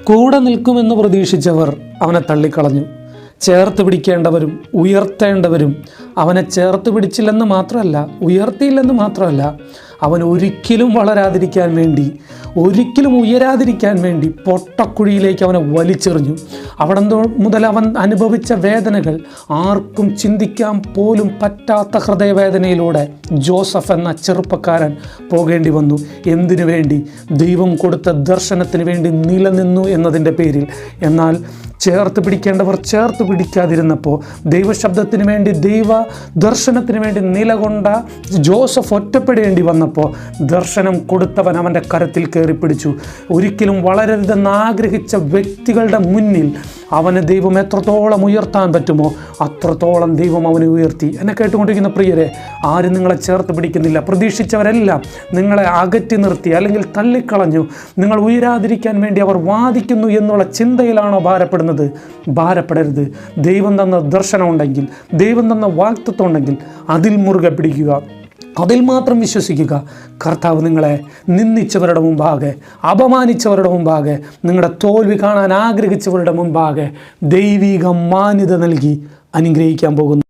കൂടെ നിൽക്കുമെന്ന് പ്രതീക്ഷിച്ചവർ അവനെ തള്ളിക്കളഞ്ഞു. ചേർത്ത് പിടിക്കേണ്ടവരും ഉയർത്തേണ്ടവരും അവനെ ചേർത്ത് പിടിച്ചില്ലെന്ന് മാത്രമല്ല ഉയർത്തിയില്ലെന്ന് മാത്രമല്ല അവൻ ഒരിക്കലും വളരാതിരിക്കാൻ വേണ്ടി ഒരിക്കലും ഉയരാതിരിക്കാൻ വേണ്ടി പൊട്ടക്കുഴിയിലേക്ക് അവനെ വലിച്ചെറിഞ്ഞു. അവിടെ മുതൽ അവൻ അനുഭവിച്ച വേദനകൾ ആർക്കും ചിന്തിക്കാൻ പോലും പറ്റാത്ത ഹൃദയവേദനയിലൂടെ ജോസഫ് എന്ന ചെറുപ്പക്കാരൻ പോകേണ്ടി വന്നു. എന്തിനു വേണ്ടി? ദൈവം കൊടുത്ത ദർശനത്തിന് വേണ്ടി നിലനിന്നു എന്നതിന്റെ പേരിൽ. എന്നാൽ ചേർത്ത് പിടിക്കേണ്ടവർ ചേർത്ത് പിടിക്കാതിരുന്നപ്പോൾ ദൈവശബ്ദത്തിന് വേണ്ടി ദൈവ ദർശനത്തിന് വേണ്ടി നിലകൊണ്ട ജോസഫ് ഒറ്റപ്പെടേണ്ടി വന്നപ്പോൾ ദർശനം കൊടുത്തവൻ അവന്റെ കരത്തിൽ കയറി പിടിച്ചു. ഒരിക്കലും വളരരുതെന്ന് ആഗ്രഹിച്ച വ്യക്തികളുടെ മുന്നിൽ അവന് ദൈവം എത്രത്തോളം ഉയർത്താൻ പറ്റുമോ അത്രത്തോളം ദൈവം അവനെ ഉയർത്തി. എന്നെ കേട്ടുകൊണ്ടിരിക്കുന്ന പ്രിയരെ ആരും നിങ്ങളെ ചേർത്ത് പിടിക്കുന്നില്ല. പ്രതീക്ഷിച്ചവരെല്ലാം. നിങ്ങളെ അകറ്റി നിർത്തി അല്ലെങ്കിൽ തള്ളിക്കളഞ്ഞു. നിങ്ങൾ ഉയരാതിരിക്കാൻ വേണ്ടി അവർ വാദിക്കുന്നു എന്നുള്ള ചിന്തയിലാണോ ഭാരപ്പെടുന്നത്? ഭാരപ്പെടരുത്. ദൈവം തന്ന ദർശനം ഉണ്ടെങ്കിൽ ദൈവം തന്ന വാക്തത്വം ഉണ്ടെങ്കിൽ അതിൽ മുറുകെ പിടിക്കുക. അതിൽ മാത്രം വിശ്വസിക്കുക. കർത്താവ് നിങ്ങളെ നിന്ദിച്ചവരുടെ മുമ്പാകെ അപമാനിച്ചവരുടെ മുമ്പാകെ നിങ്ങളുടെ തോൽവി കാണാൻ ആഗ്രഹിച്ചവരുടെ മുമ്പാകെ ദൈവിക മാന്യത നൽകി അനുഗ്രഹിക്കാൻ പോകുന്നു.